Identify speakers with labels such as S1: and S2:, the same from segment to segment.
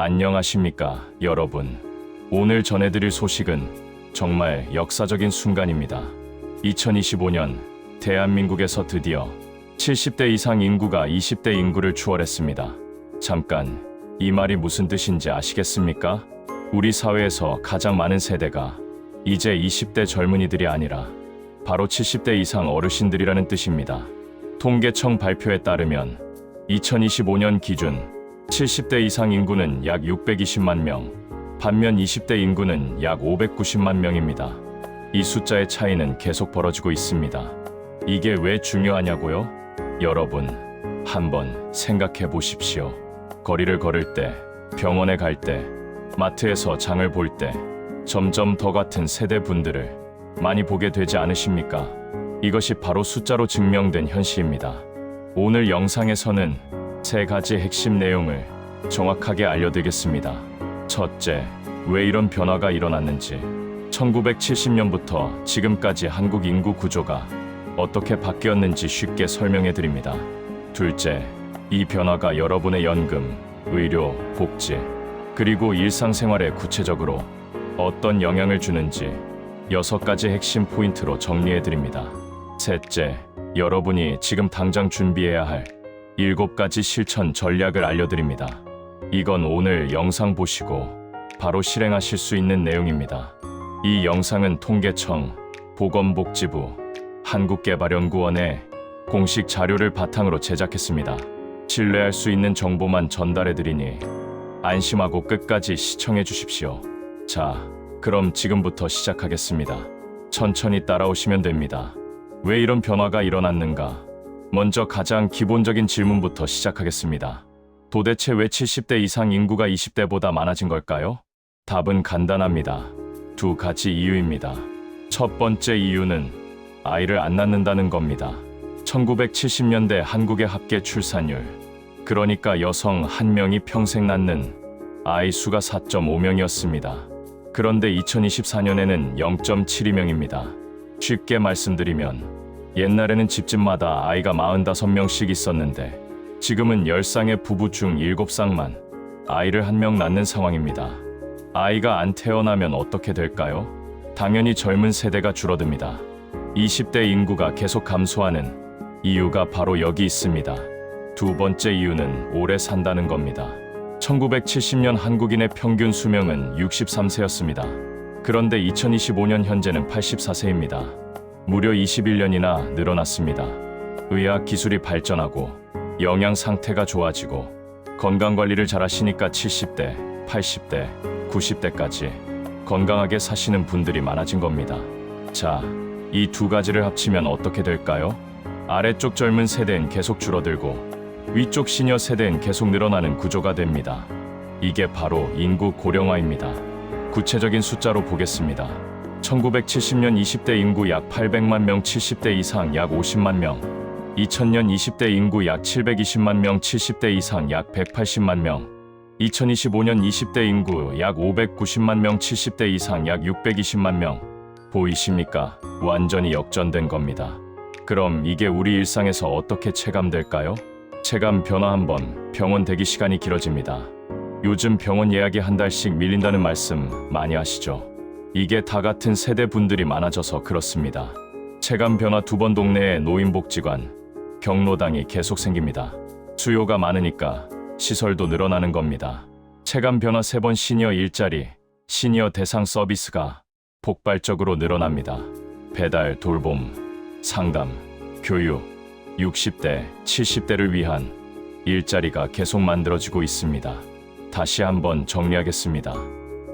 S1: 안녕하십니까, 여러분. 오늘 전해드릴 소식은 정말 역사적인 순간입니다. 2025년 대한민국에서 드디어 70대 이상 인구가 20대 인구를 추월했습니다. 잠깐, 이 말이 무슨 뜻인지 아시겠습니까? 우리 사회에서 가장 많은 세대가 이제 20대 젊은이들이 아니라 바로 70대 이상 어르신들이라는 뜻입니다. 통계청 발표에 따르면 2025년 기준 70대 이상 인구는 약 620만 명, 반면 20대 인구는 약 590만 명입니다. 이 숫자의 차이는 계속 벌어지고 있습니다. 이게 왜 중요하냐고요? 여러분, 한번 생각해 보십시오. 거리를 걸을 때, 병원에 갈 때, 마트에서 장을 볼 때, 점점 더 같은 세대 분들을 많이 보게 되지 않으십니까? 이것이 바로 숫자로 증명된 현실입니다. 오늘 영상에서는 세 가지 핵심 내용을 정확하게 알려드리겠습니다. 첫째, 왜 이런 변화가 일어났는지. 1970년부터 지금까지 한국 인구 구조가 어떻게 바뀌었는지 쉽게 설명해 드립니다. 둘째, 이 변화가 여러분의 연금, 의료, 복지, 그리고 일상생활에 구체적으로 어떤 영향을 주는지 여섯 가지 핵심 포인트로 정리해 드립니다. 셋째, 여러분이 지금 당장 준비해야 할 일곱 가지 실천 전략을 알려드립니다. 이건 오늘 영상 보시고 바로 실행하실 수 있는 내용입니다. 이 영상은 통계청, 보건복지부, 한국개발연구원의 공식 자료를 바탕으로 제작했습니다. 신뢰할 수 있는 정보만 전달해드리니 안심하고 끝까지 시청해 주십시오. 자, 그럼 지금부터 시작하겠습니다. 천천히 따라오시면 됩니다. 왜 이런 변화가 일어났는가? 먼저 가장 기본적인 질문부터 시작하겠습니다. 도대체 왜 70대 이상 인구가 20대보다 많아진 걸까요? 답은 간단합니다. 두 가지 이유입니다. 첫 번째 이유는 아이를 안 낳는다는 겁니다. 1970년대 한국의 합계 출산율, 그러니까 여성 한 명이 평생 낳는 아이 수가 4.5명이었습니다. 그런데 2024년에는 0.72명입니다. 쉽게 말씀드리면 옛날에는 집집마다 아이가 45명씩 있었는데 지금은 10쌍의 부부 중 7쌍만 아이를 한 명 낳는 상황입니다. 아이가 안 태어나면 어떻게 될까요? 당연히 젊은 세대가 줄어듭니다. 20대 인구가 계속 감소하는 이유가 바로 여기 있습니다. 두 번째 이유는 오래 산다는 겁니다. 1970년 한국인의 평균 수명은 63세였습니다. 그런데 2025년 현재는 84세입니다. 무려 21년이나 늘어났습니다. 의학 기술이 발전하고 영양 상태가 좋아지고 건강 관리를 잘 하시니까 70대, 80대, 90대까지 건강하게 사시는 분들이 많아진 겁니다. 자, 이 두 가지를 합치면 어떻게 될까요? 아래쪽 젊은 세대는 계속 줄어들고 위쪽 시니어 세대는 계속 늘어나는 구조가 됩니다. 이게 바로 인구 고령화입니다. 구체적인 숫자로 보겠습니다. 1970년 20대 인구 약 800만 명, 70대 이상 약 50만 명. 2000년 20대 인구 약 720만 명, 70대 이상 약 180만 명. 2025년 20대 인구 약 590만 명, 70대 이상 약 620만 명. 보이십니까? 완전히 역전된 겁니다. 그럼 이게 우리 일상에서 어떻게 체감될까요? 체감 변화 한 번, 병원 대기 시간이 길어집니다. 요즘 병원 예약이 한 달씩 밀린다는 말씀 많이 하시죠? 이게 다 같은 세대 분들이 많아져서 그렇습니다. 체감 변화 두 번 동네에 노인복지관, 경로당이 계속 생깁니다. 수요가 많으니까 시설도 늘어나는 겁니다. 체감 변화 세 번 시니어 일자리, 시니어 대상 서비스가 폭발적으로 늘어납니다. 배달, 돌봄, 상담, 교육, 60대, 70대를 위한 일자리가 계속 만들어지고 있습니다. 다시 한번 정리하겠습니다.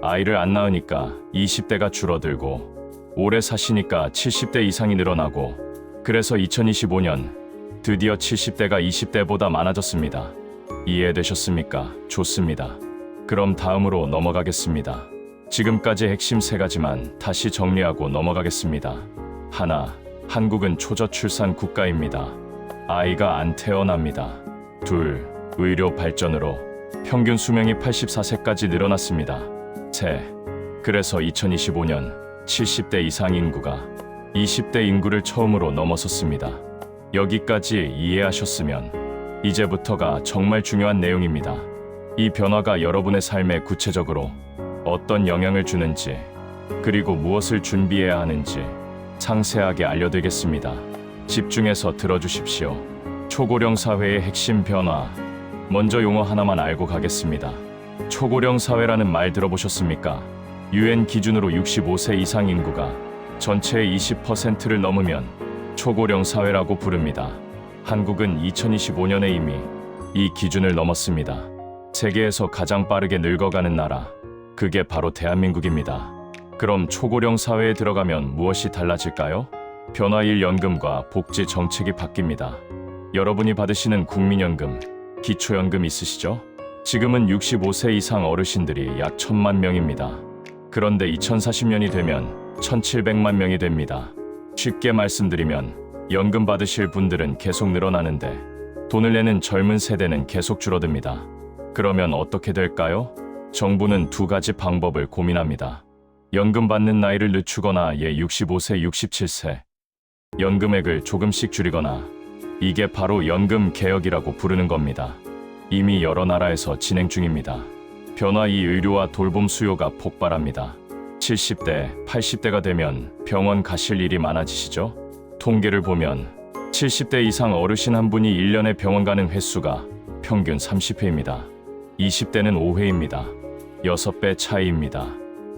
S1: 아이를 안 낳으니까 20대가 줄어들고 오래 사시니까 70대 이상이 늘어나고 그래서 2025년 드디어 70대가 20대보다 많아졌습니다. 이해되셨습니까? 좋습니다. 그럼 다음으로 넘어가겠습니다. 지금까지 핵심 세 가지만 다시 정리하고 넘어가겠습니다. 하나, 한국은 초저출산 국가입니다. 아이가 안 태어납니다. 둘, 의료 발전으로 평균 수명이 84세까지 늘어났습니다. 셋, 그래서 2025년 70대 이상 인구가 20대 인구를 처음으로 넘어섰습니다. 여기까지 이해하셨으면 이제부터가 정말 중요한 내용입니다. 이 변화가 여러분의 삶에 구체적으로 어떤 영향을 주는지, 그리고 무엇을 준비해야 하는지 상세하게 알려드리겠습니다. 집중해서 들어주십시오. 초고령 사회의 핵심 변화. 먼저 용어 하나만 알고 가겠습니다. 초고령 사회라는 말 들어보셨습니까? 유엔 기준으로 65세 이상 인구가 전체의 20%를 넘으면 초고령 사회라고 부릅니다. 한국은 2025년에 이미 이 기준을 넘었습니다. 세계에서 가장 빠르게 늙어가는 나라, 그게 바로 대한민국입니다. 그럼 초고령 사회에 들어가면 무엇이 달라질까요? 변화일 연금과 복지 정책이 바뀝니다. 여러분이 받으시는 국민연금, 기초연금 있으시죠? 지금은 65세 이상 어르신들이 약 1000만 명입니다. 그런데 2040년이 되면 1700만 명이 됩니다. 쉽게 말씀드리면 연금 받으실 분들은 계속 늘어나는데 돈을 내는 젊은 세대는 계속 줄어듭니다. 그러면 어떻게 될까요? 정부는 두 가지 방법을 고민합니다. 연금 받는 나이를 늦추거나 예 65세, 67세. 연금액을 조금씩 줄이거나 이게 바로 연금 개혁이라고 부르는 겁니다. 이미 여러 나라에서 진행 중입니다. 변화 이 의료와 돌봄 수요가 폭발합니다. 70대, 80대가 되면 병원 가실 일이 많아지시죠? 통계를 보면 70대 이상 어르신 한 분이 1년에 병원 가는 횟수가 평균 30회입니다. 20대는 5회입니다. 6배 차이입니다.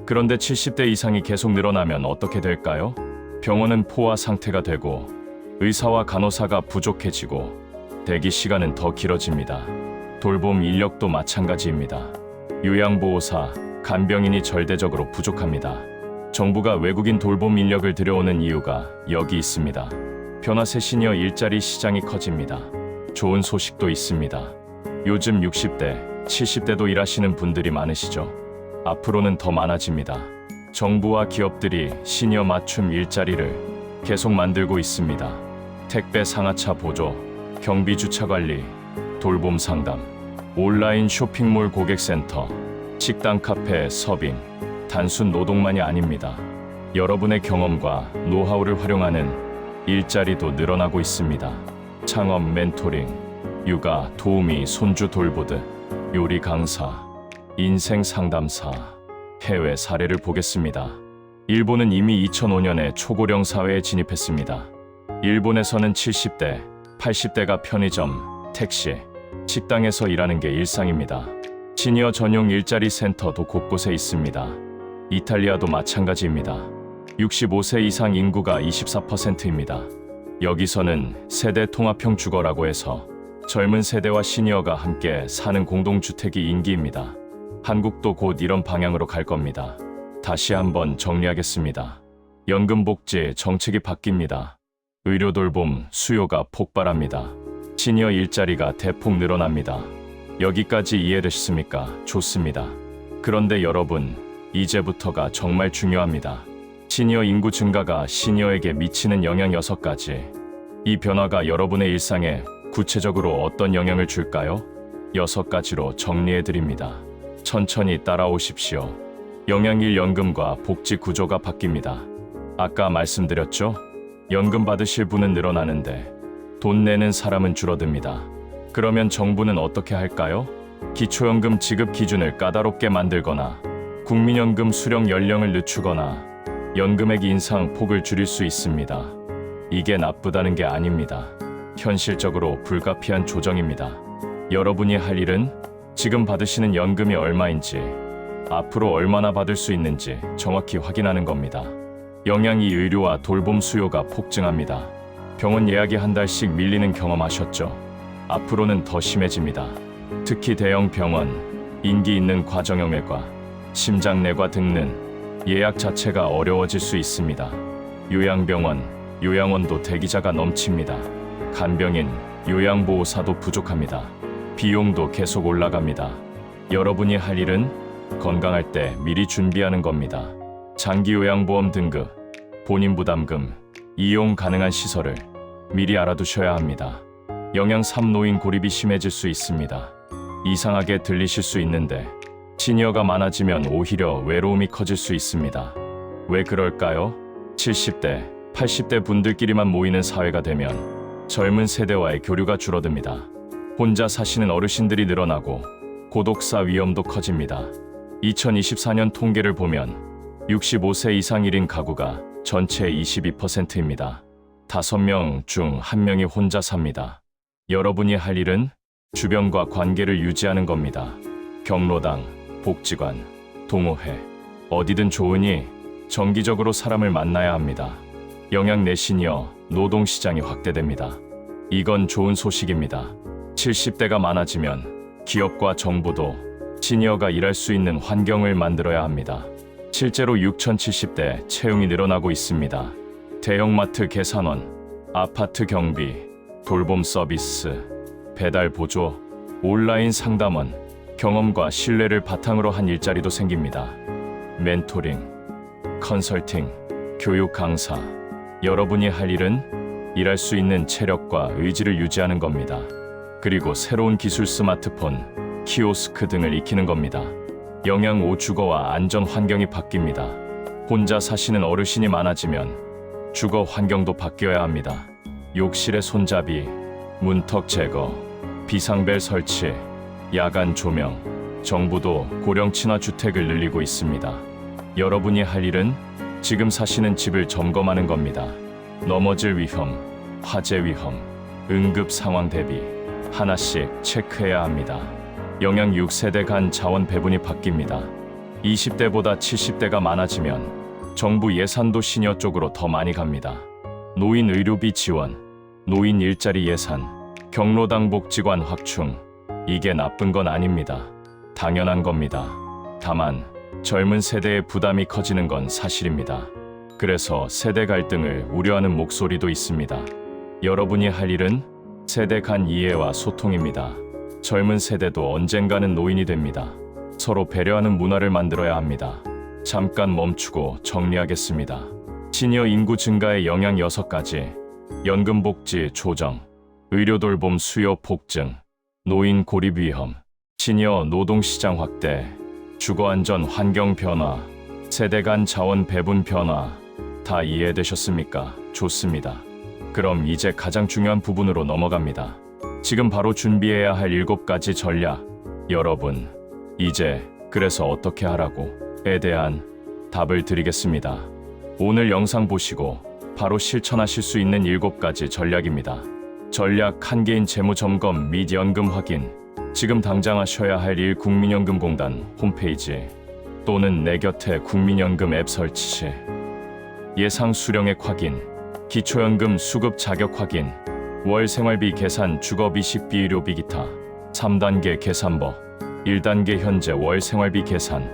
S1: 그런데 70대 이상이 계속 늘어나면 어떻게 될까요? 병원은 포화 상태가 되고 의사와 간호사가 부족해지고 대기 시간은 더 길어집니다. 돌봄 인력도 마찬가지입니다. 요양보호사, 간병인이 절대적으로 부족합니다. 정부가 외국인 돌봄 인력을 들여오는 이유가 여기 있습니다. 변화세 시니어 일자리 시장이 커집니다. 좋은 소식도 있습니다. 요즘 60대, 70대도 일하시는 분들이 많으시죠? 앞으로는 더 많아집니다. 정부와 기업들이 시니어 맞춤 일자리를 계속 만들고 있습니다. 택배 상하차 보조, 경비 주차 관리, 돌봄 상담, 온라인 쇼핑몰 고객센터, 식당 카페 서빙, 단순 노동만이 아닙니다. 여러분의 경험과 노하우를 활용하는 일자리도 늘어나고 있습니다. 창업 멘토링, 육아 도우미 손주 돌보듯 요리 강사, 인생 상담사, 해외 사례를 보겠습니다. 일본은 이미 2005년에 초고령 사회에 진입했습니다. 일본에서는 70대, 80대가 편의점, 택시, 식당에서 일하는 게 일상입니다. 시니어 전용 일자리 센터도 곳곳에 있습니다. 이탈리아도 마찬가지입니다. 65세 이상 인구가 24%입니다. 여기서는 세대 통합형 주거라고 해서 젊은 세대와 시니어가 함께 사는 공동주택이 인기입니다. 한국도 곧 이런 방향으로 갈 겁니다. 다시 한번 정리하겠습니다. 연금복지 정책이 바뀝니다. 의료 돌봄 수요가 폭발합니다. 시니어 일자리가 대폭 늘어납니다. 여기까지 이해되셨습니까? 좋습니다. 그런데 여러분, 이제부터가 정말 중요합니다. 시니어 인구 증가가 시니어에게 미치는 영향 6가지. 이 변화가 여러분의 일상에 구체적으로 어떤 영향을 줄까요? 6가지로 정리해 드립니다. 천천히 따라오십시오. 영양일 연금과 복지 구조가 바뀝니다. 아까 말씀드렸죠? 연금 받으실 분은 늘어나는데 돈 내는 사람은 줄어듭니다. 그러면 정부는 어떻게 할까요? 기초연금 지급 기준을 까다롭게 만들거나 국민연금 수령 연령을 늦추거나 연금액 인상 폭을 줄일 수 있습니다. 이게 나쁘다는 게 아닙니다. 현실적으로 불가피한 조정입니다. 여러분이 할 일은 지금 받으시는 연금이 얼마인지, 앞으로 얼마나 받을 수 있는지 정확히 확인하는 겁니다. 영양이 의료와 돌봄 수요가 폭증합니다. 병원 예약이 한 달씩 밀리는 경험하셨죠? 앞으로는 더 심해집니다. 특히 대형 병원, 인기 있는 과정형외과, 심장내과 등은 예약 자체가 어려워질 수 있습니다. 요양병원, 요양원도 대기자가 넘칩니다. 간병인, 요양보호사도 부족합니다. 비용도 계속 올라갑니다. 여러분이 할 일은 건강할 때 미리 준비하는 겁니다. 장기 요양보험 등급, 본인 부담금, 이용 가능한 시설을 미리 알아두셔야 합니다. 영양 3노인 고립이 심해질 수 있습니다. 이상하게 들리실 수 있는데 시니어가 많아지면 오히려 외로움이 커질 수 있습니다. 왜 그럴까요? 70대, 80대 분들끼리만 모이는 사회가 되면 젊은 세대와의 교류가 줄어듭니다. 혼자 사시는 어르신들이 늘어나고 고독사 위험도 커집니다. 2024년 통계를 보면 65세 이상 1인 가구가 전체의 22%입니다. 5명 중 1명이 혼자 삽니다. 여러분이 할 일은 주변과 관계를 유지하는 겁니다. 경로당, 복지관, 동호회, 어디든 좋으니 정기적으로 사람을 만나야 합니다. 영양 내시니어 노동시장이 확대됩니다. 이건 좋은 소식입니다. 70대가 많아지면 기업과 정부도 시니어가 일할 수 있는 환경을 만들어야 합니다. 실제로 6,070대 채용이 늘어나고 있습니다. 대형마트 계산원, 아파트 경비, 돌봄 서비스, 배달 보조, 온라인 상담원, 경험과 신뢰를 바탕으로 한 일자리도 생깁니다. 멘토링, 컨설팅, 교육 강사. 여러분이 할 일은 일할 수 있는 체력과 의지를 유지하는 겁니다. 그리고 새로운 기술 스마트폰, 키오스크 등을 익히는 겁니다. 영양 오주거와 안전 환경이 바뀝니다. 혼자 사시는 어르신이 많아지면 주거 환경도 바뀌어야 합니다. 욕실의 손잡이, 문턱 제거, 비상벨 설치, 야간 조명, 정부도 고령 친화 주택을 늘리고 있습니다. 여러분이 할 일은 지금 사시는 집을 점검하는 겁니다. 넘어질 위험, 화재 위험, 응급 상황 대비 하나씩 체크해야 합니다. 영양 6세대 간 자원 배분이 바뀝니다. 20대보다 70대가 많아지면 정부 예산도 시니어 쪽으로 더 많이 갑니다. 노인 의료비 지원, 노인 일자리 예산, 경로당 복지관 확충. 이게 나쁜 건 아닙니다. 당연한 겁니다. 다만 젊은 세대의 부담이 커지는 건 사실입니다. 그래서 세대 갈등을 우려하는 목소리도 있습니다. 여러분이 할 일은 세대 간 이해와 소통입니다. 젊은 세대도 언젠가는 노인이 됩니다. 서로 배려하는 문화를 만들어야 합니다. 잠깐 멈추고 정리하겠습니다. 시니어 인구 증가의 영향 6가지, 연금 복지 조정, 의료 돌봄 수요 폭증, 노인 고립 위험, 시니어 노동 시장 확대, 주거 안전 환경 변화, 세대 간 자원 배분 변화 다 이해되셨습니까? 좋습니다. 그럼 이제 가장 중요한 부분으로 넘어갑니다. 지금 바로 준비해야 할 일곱 가지 전략. 여러분, 이제 그래서 어떻게 하라고?에 대한 답을 드리겠습니다. 오늘 영상 보시고 바로 실천하실 수 있는 일곱 가지 전략입니다. 전략 한 개인 재무 점검 및 연금 확인. 지금 당장 하셔야 할 일 국민연금공단 홈페이지 또는 내 곁에 국민연금 앱 설치 시 예상 수령액 확인, 기초연금 수급 자격 확인, 월 생활비 계산 주거비 식비 의료비 기타 3단계 계산버 1단계 현재 월 생활비 계산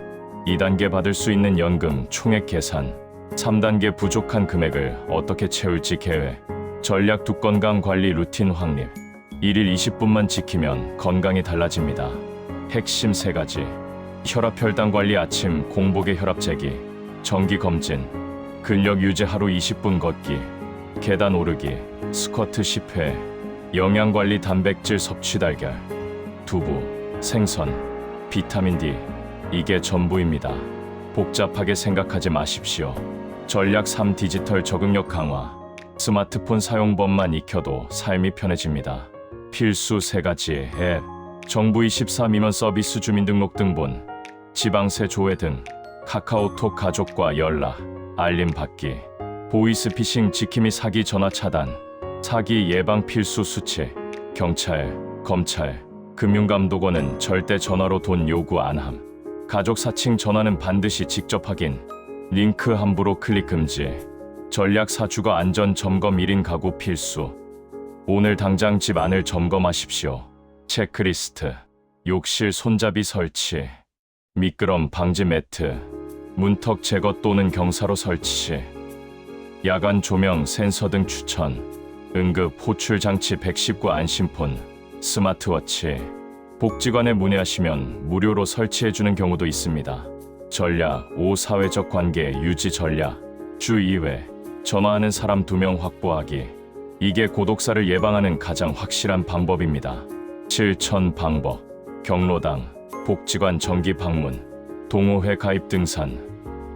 S1: 2단계 받을 수 있는 연금 총액 계산 3단계 부족한 금액을 어떻게 채울지 계획 전략 두 건강 관리 루틴 확립 1일 20분만 지키면 건강이 달라집니다. 핵심 세 가지 혈압 혈당 관리 아침 공복에 혈압 재기 정기 검진 근력 유지 하루 20분 걷기 계단 오르기 스쿼트 10회 영양 관리 단백질 섭취 달걀 두부 생선 비타민 D. 이게 전부입니다. 복잡하게 생각하지 마십시오. 전략 3 디지털 적응력 강화. 스마트폰 사용법만 익혀도 삶이 편해집니다. 필수 세 가지 앱. 정부 24 미만 서비스 주민등록 등본. 지방세 조회 등. 카카오톡 가족과 연락 알림 받기. 보이스피싱 지킴이 사기 전화 차단 사기 예방 필수 수칙 경찰 검찰 금융감독원은 절대 전화로 돈 요구 안함. 가족 사칭 전화는 반드시 직접 확인. 링크 함부로 클릭 금지. 전략 사주거 안전 점검 1인 가구 필수. 오늘 당장 집 안을 점검하십시오. 체크리스트 욕실 손잡이 설치. 미끄럼 방지 매트. 문턱 제거 또는 경사로 설치. 시 야간 조명 센서 등 추천 응급 호출 장치 119 안심폰 스마트워치. 복지관에 문의하시면 무료로 설치해 주는 경우도 있습니다. 전략 5 사회적 관계 유지 전략. 주 2회 전화하는 사람 2명 확보하기. 이게 고독사를 예방하는 가장 확실한 방법입니다. 7천 방법. 경로당 복지관 정기 방문 동호회 가입 등산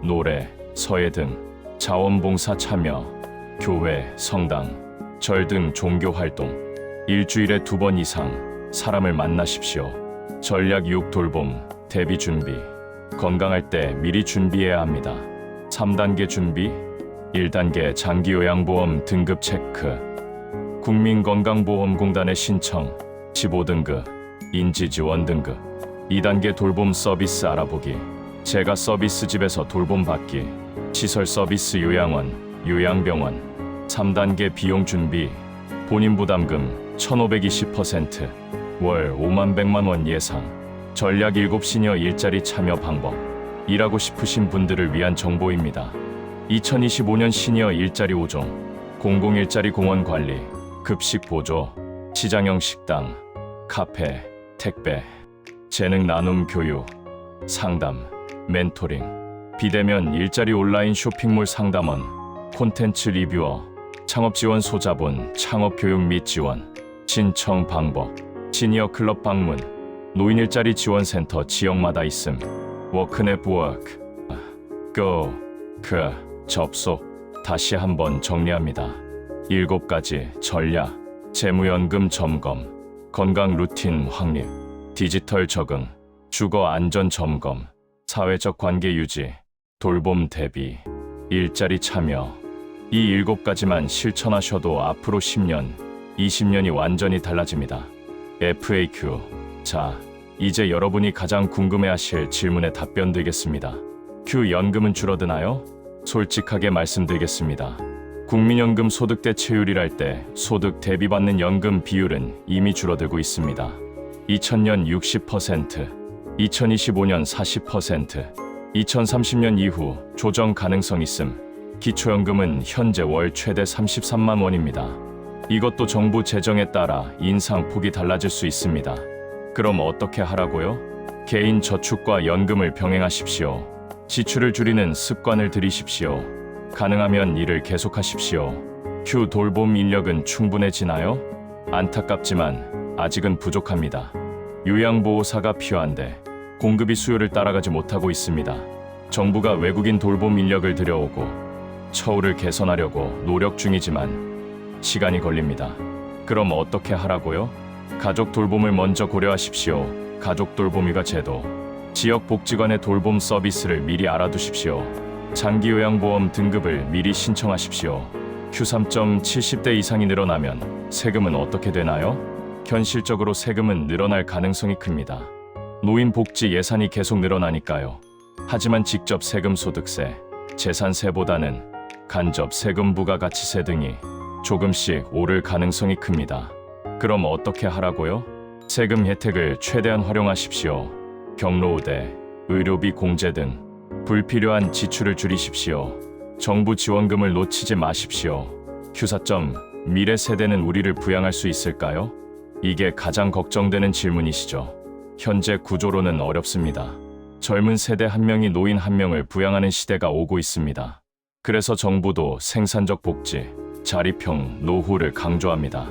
S1: 노래 서예 등 자원봉사 참여 교회 성당 절 등 종교 활동 일주일에 두 번 이상 사람을 만나십시오. 전략 6 돌봄, 대비 준비. 건강할 때 미리 준비해야 합니다. 3단계 준비, 1단계 장기 요양보험 등급 체크, 국민건강보험공단에 신청, 15등급, 인지지원 등급, 2단계 돌봄 서비스 알아보기, 제가 서비스 집에서 돌봄 받기, 시설 서비스 요양원, 요양병원, 3단계 비용 준비, 본인 부담금 1520%, 월 5만 100만 원 예상, 전략 7 시니어 일자리 참여 방법, 일하고 싶으신 분들을 위한 정보입니다. 2025년 시니어 일자리 5종, 공공일자리 공원 관리, 급식 보조, 시장형 식당, 카페, 택배, 재능 나눔 교육, 상담, 멘토링, 비대면 일자리 온라인 쇼핑몰 상담원, 콘텐츠 리뷰어, 창업 지원 소자본, 창업 교육 및 지원, 신청 방법, 시니어 클럽 방문, 노인 일자리 지원센터 지역마다 있음, 워크 네트워크, 고, 그, 접속, 다시 한번 정리합니다. 일곱 가지 전략, 재무연금 점검, 건강 루틴 확립, 디지털 적응, 주거 안전 점검, 사회적 관계 유지, 돌봄 대비, 일자리 참여. 이 일곱 가지만 실천하셔도 앞으로 10년, 20년이 완전히 달라집니다. FAQ. 자, 이제 여러분이 가장 궁금해하실 질문에 답변 드리겠습니다. Q 연금은 줄어드나요? 솔직하게 말씀드리겠습니다. 국민연금 소득 대체율이랄 때 소득 대비 받는 연금 비율은 이미 줄어들고 있습니다. 2000년 60%, 2025년 40%, 2030년 이후 조정 가능성 있음. 기초연금은 현재 월 최대 33만 원입니다. 이것도 정부 재정에 따라 인상 폭이 달라질 수 있습니다. 그럼 어떻게 하라고요? 개인 저축과 연금을 병행하십시오. 지출을 줄이는 습관을 들이십시오. 가능하면 일을 계속하십시오. Q 돌봄 인력은 충분해지나요? 안타깝지만 아직은 부족합니다. 요양보호사가 필요한데 공급이 수요를 따라가지 못하고 있습니다. 정부가 외국인 돌봄 인력을 들여오고 처우를 개선하려고 노력 중이지만 시간이 걸립니다. 그럼 어떻게 하라고요? 가족 돌봄을 먼저 고려하십시오. 가족 돌봄이가 제도. 지역 복지관의 돌봄 서비스를 미리 알아두십시오. 장기 요양보험 등급을 미리 신청하십시오. Q3점 70대 이상이 늘어나면 세금은 어떻게 되나요? 현실적으로 세금은 늘어날 가능성이 큽니다. 노인 복지 예산이 계속 늘어나니까요. 하지만 직접 세금 소득세, 재산세보다는 간접 세금 부가가치세 등이 조금씩 오를 가능성이 큽니다. 그럼 어떻게 하라고요? 세금 혜택을 최대한 활용하십시오. 경로우대, 의료비 공제 등 불필요한 지출을 줄이십시오. 정부 지원금을 놓치지 마십시오. Q4점 미래 세대는 우리를 부양할 수 있을까요? 이게 가장 걱정되는 질문이시죠. 현재 구조로는 어렵습니다. 젊은 세대 한 명이 노인 한 명을 부양하는 시대가 오고 있습니다. 그래서 정부도 생산적 복지, 자립형 노후를 강조합니다.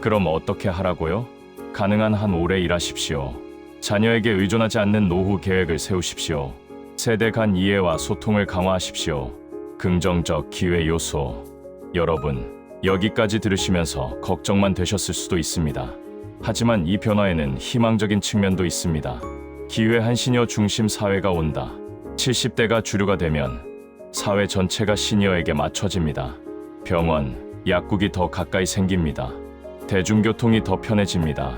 S1: 그럼 어떻게 하라고요? 가능한 한 오래 일하십시오. 자녀에게 의존하지 않는 노후 계획을 세우십시오. 세대 간 이해와 소통을 강화하십시오. 긍정적 기회 요소. 여러분, 여기까지 들으시면서 걱정만 되셨을 수도 있습니다. 하지만 이 변화에는 희망적인 측면도 있습니다. 기회 한 시니어 중심 사회가 온다. 70대가 주류가 되면 사회 전체가 시니어에게 맞춰집니다. 병원, 약국이 더 가까이 생깁니다. 대중교통이 더 편해집니다.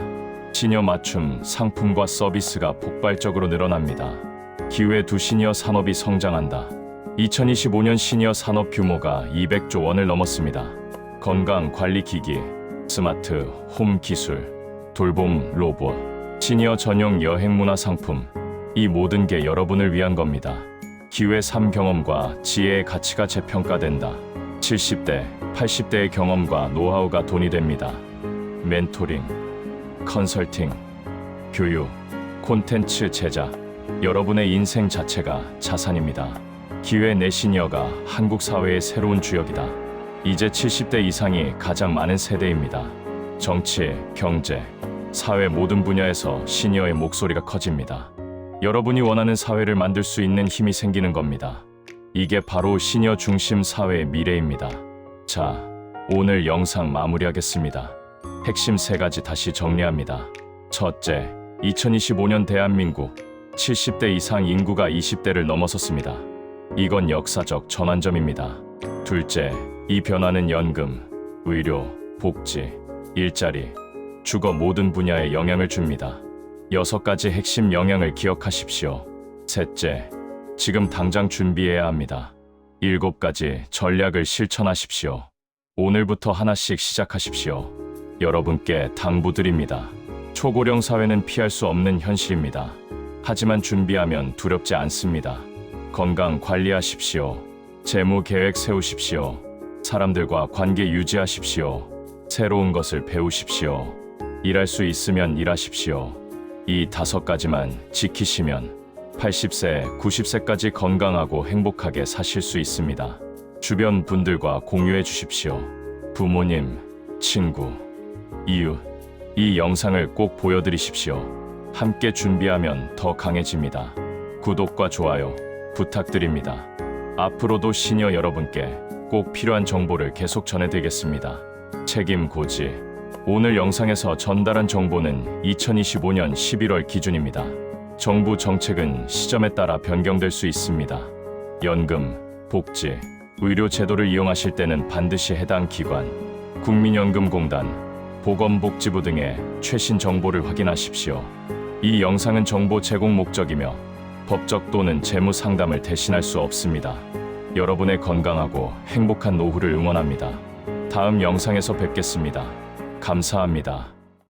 S1: 시니어 맞춤 상품과 서비스가 폭발적으로 늘어납니다. 기회 두 시니어 산업이 성장한다. 2025년 시니어 산업 규모가 200조 원을 넘었습니다. 건강 관리 기기, 스마트 홈 기술, 돌봄 로봇, 시니어 전용 여행 문화 상품. 이 모든 게 여러분을 위한 겁니다. 기회 3 경험과 지혜의 가치가 재평가된다. 70대, 80대의 경험과 노하우가 돈이 됩니다. 멘토링, 컨설팅, 교육, 콘텐츠 제작. 여러분의 인생 자체가 자산입니다. 기회 내 시니어가 한국 사회의 새로운 주역이다. 이제 70대 이상이 가장 많은 세대입니다. 정치, 경제, 사회 모든 분야에서 시니어의 목소리가 커집니다. 여러분이 원하는 사회를 만들 수 있는 힘이 생기는 겁니다. 이게 바로 시니어 중심 사회의 미래입니다. 자, 오늘 영상 마무리하겠습니다. 핵심 세 가지 다시 정리합니다. 첫째, 2025년 대한민국 70대 이상 인구가 20대를 넘어섰습니다. 이건 역사적 전환점입니다. 둘째, 이 변화는 연금, 의료, 복지, 일자리, 주거 모든 분야에 영향을 줍니다. 여섯 가지 핵심 영향을 기억하십시오. 셋째, 지금 당장 준비해야 합니다. 일곱 가지 전략을 실천하십시오. 오늘부터 하나씩 시작하십시오. 여러분께 당부드립니다. 초고령 사회는 피할 수 없는 현실입니다. 하지만 준비하면 두렵지 않습니다. 건강 관리하십시오. 재무 계획 세우십시오. 사람들과 관계 유지하십시오. 새로운 것을 배우십시오. 일할 수 있으면 일하십시오. 이 다섯 가지만 지키시면 80세, 90세까지 건강하고 행복하게 사실 수 있습니다. 주변 분들과 공유해 주십시오. 부모님, 친구, 이웃, 이 영상을 꼭 보여드리십시오. 함께 준비하면 더 강해집니다. 구독과 좋아요 부탁드립니다. 앞으로도 시니어 여러분께 꼭 필요한 정보를 계속 전해드리겠습니다. 책임 고지. 오늘 영상에서 전달한 정보는 2025년 11월 기준입니다. 정부 정책은 시점에 따라 변경될 수 있습니다. 연금, 복지, 의료 제도를 이용하실 때는 반드시 해당 기관, 국민연금공단, 보건복지부 등의 최신 정보를 확인하십시오. 이 영상은 정보 제공 목적이며 법적 또는 재무 상담을 대신할 수 없습니다. 여러분의 건강하고 행복한 노후를 응원합니다. 다음 영상에서 뵙겠습니다. 감사합니다.